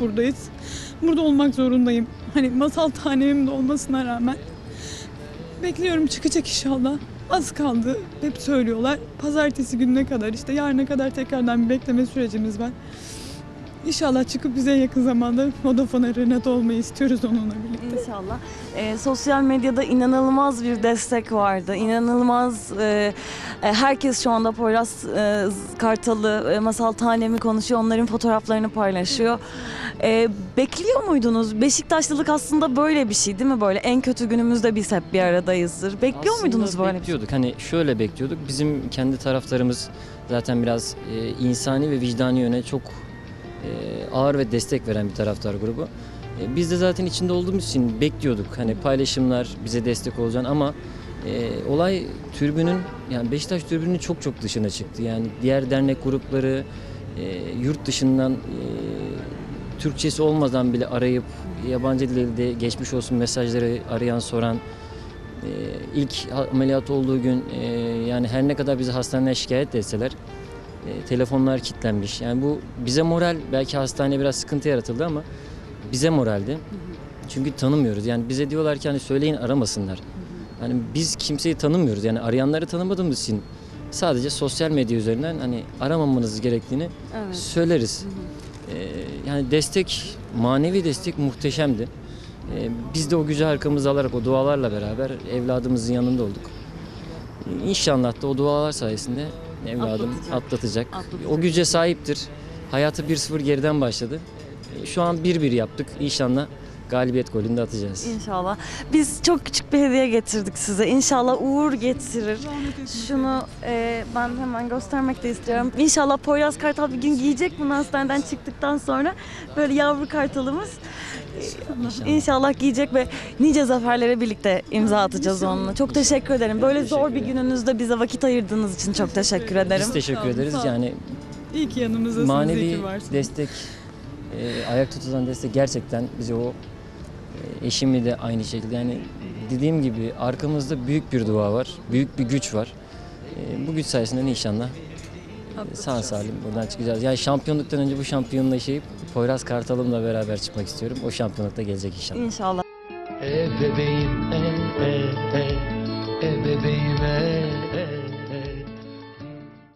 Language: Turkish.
buradayız. Burada olmak zorundayım. Hani masal tanemim de olmasına rağmen. Bekliyorum çıkacak inşallah. Az kaldı. Hep söylüyorlar. Pazartesi gününe kadar işte yarına kadar tekrardan bir bekleme sürecimiz var. İnşallah çıkıp bize yakın zamanda Vodafone Renato olmayı istiyoruz onunla birlikte. İnşallah. Ee, sosyal medyada inanılmaz bir destek vardı. İnanılmaz e, e, herkes şu anda Poyraz e, Kartal'ı, e, Masal Tanem'i konuşuyor. Onların fotoğraflarını paylaşıyor. E, bekliyor muydunuz? Beşiktaşlılık aslında böyle bir şey değil mi? Böyle en kötü günümüzde biz hep bir aradayızdır. Bekliyor Aslında muydunuz böyle bir şey? bekliyorduk. Hani şöyle bekliyorduk. Bizim kendi taraftarımız zaten biraz e, insani ve vicdani yöne çok e, ağır ve destek veren bir taraftar grubu. E, biz de zaten içinde olduğumuz için bekliyorduk. Hani paylaşımlar bize destek olacağını ama e, olay türbünün yani Beşiktaş türbünün çok çok dışına çıktı. Yani diğer dernek grupları e, yurt dışından e, Türkçesi olmadan bile arayıp yabancı dilde geçmiş olsun mesajları arayan soran ee, ilk ameliyat olduğu gün e, yani her ne kadar bizi hastaneye şikayet etseler e, telefonlar kilitlenmiş. Yani bu bize moral belki hastaneye biraz sıkıntı yaratıldı ama bize moraldi. Çünkü tanımıyoruz. Yani bize diyorlar ki hani söyleyin aramasınlar. Hani biz kimseyi tanımıyoruz. Yani arayanları tanımadığımız için sadece sosyal medya üzerinden hani aramamanız gerektiğini Evet. söyleriz. Ee, yani destek, manevi destek muhteşemdi. Ee, biz de o gücü arkamıza alarak o dualarla beraber evladımızın yanında olduk. İnşallah da o dualar sayesinde evladım Atlatacak. atlatacak. Atlatacak. O güce sahiptir. Hayatı 1-0 geriden başladı. Ee, Şu an 1-1 yaptık. İnşallah galibiyet golünü de atacağız. İnşallah. Biz çok küçük bir hediye getirdik size. İnşallah uğur getirir. Şunu e, ben hemen göstermek de istiyorum. İnşallah Poyraz Kartal bir gün giyecek bunu hastaneden çıktıktan sonra. Böyle yavru kartalımız. İnşallah. İnşallah giyecek ve nice zaferlere birlikte imza atacağız onunla. Çok teşekkür ederim. Böyle teşekkür zor bir gününüzde bize vakit ayırdığınız için çok teşekkür ederim. Biz teşekkür ederiz. Yani İyi ki yanımızdasınız, iyi manevi ki varsınız. destek, e, ayak tutulan destek gerçekten bize o e, eşimi de aynı şekilde yani dediğim gibi arkamızda büyük bir dua var, büyük bir güç var. E, bu güç sayesinde de inşallah sağ salim buradan çıkacağız. Yani şampiyonluktan önce bu şampiyonla yaşayıp Poyraz Kartal'ımla beraber çıkmak istiyorum. O şampiyonlukta gelecek inşallah. İnşallah. E bebeğim e e e E bebeğim e